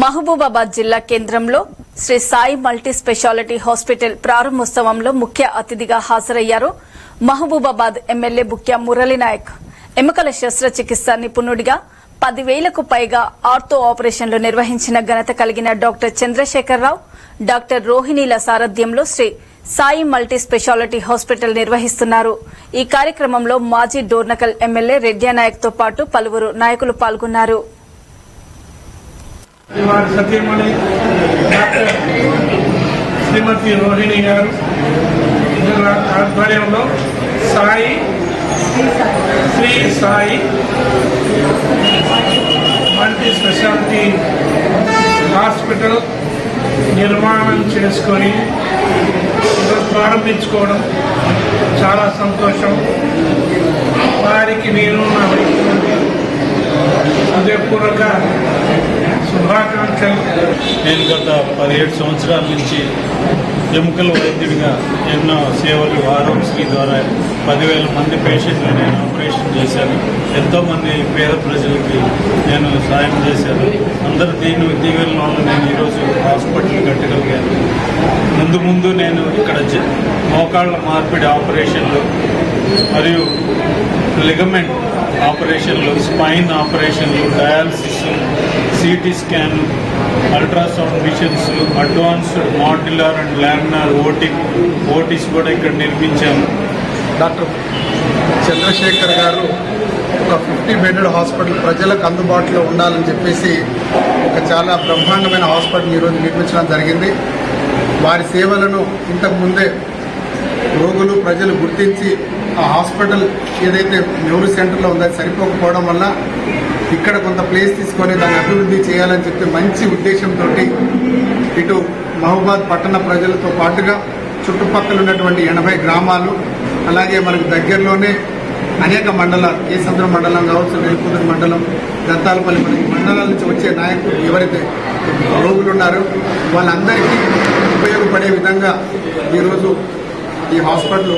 మహబూబాబాద్ జిల్లా కేంద్రంలో Shri Sai multi speciality hospital ప్రారంభోత్సవంలో ముఖ్య అతిథిగా హాజరయ్యారు మహబూబాబాద్ ఎమ్మెల్యే బుక్యా మురళీనాయక్. ఎముకల శస్త్రచికిత్స నిపుణుడిగా పదివేలకు పైగా ఆర్థో ఆపరేషన్లు నిర్వహించిన ఘనత కలిగిన డాక్టర్ చంద్రశేఖరరావు డాక్టర్ రోహిణీల సారథ్యంలో Shri Sai multi speciality hospital నిర్వహిస్తున్నారు. ఈ కార్యక్రమంలో మాజీ డోర్నకల్ ఎమ్మెల్యే రెడ్డియానాయక్తో పాటు పలువురు నాయకులు పాల్గొన్నారు. వారి సతీమణి డాక్టర్ శ్రీమతి రోహిణి గారు ఆధ్వర్యంలో Sai Shri Sai multi speciality hospital నిర్మాణం చేసుకొని ప్రారంభించుకోవడం చాలా సంతోషం. వారికి నేను నా వైపు హృదయపూర్వక శుభాకాంక్షలు. నేను గత పదిహేడు సంవత్సరాల నుంచి ఎముకల వైద్యుడిగా ఎన్నో సేవలు ఆరోగ్యశ్రీ ద్వారా పదివేల మంది పేషెంట్లు నేను ఆపరేషన్ చేశాను. ఎంతోమంది పేద ప్రజలకి నేను సాయం చేశాను. అందరు దీని దీవెల నేను ఈరోజు హాస్పిటల్ కట్టగలిగాను. ముందు ముందు నేను ఇక్కడ మోకాళ్ళ మార్పిడి ఆపరేషన్లు మరియు లిగమెంట్ ఆపరేషన్లు స్పైన్ ఆపరేషన్లు dialysis CT scan ultrasound machines advanced modular and laminar OT OTs కూడా ఇక్కడ నిర్మించాము డాక్టర్ చంద్రశేఖర్ గారు ఒక ఫిఫ్టీ బెడెడ్ హాస్పిటల్ ప్రజలకు అందుబాటులో ఉండాలని చెప్పేసి ఒక చాలా బ్రహ్మాండమైన హాస్పిటల్ ఈరోజు నిర్మించడం జరిగింది. వారి సేవలను ఇంతకుముందే రోగులు ప్రజలు గుర్తించి ఆ హాస్పిటల్ ఏదైతే నెహ్రూ సెంటర్లో ఉందో సరిపోకపోవడం వల్ల ఇక్కడ కొంత ప్లేస్ తీసుకొని దాన్ని అభివృద్ధి చేయాలని చెప్పి మంచి ఉద్దేశంతో ఇటు మహబూబాద్ పట్టణ ప్రజలతో పాటుగా చుట్టుపక్కల ఉన్నటువంటి ఎనభై గ్రామాలు అలాగే మనకు దగ్గరలోనే అనేక మండలాలు కేసంద్ర మండలం కావచ్చు రేపుదూరు మండలం దత్తాలపల్లి మనకి మండలాల నుంచి వచ్చే నాయకులు ఎవరైతే రోగులు ఉన్నారో వాళ్ళందరికీ ఉపయోగపడే విధంగా ఈరోజు ఈ హాస్పిటల్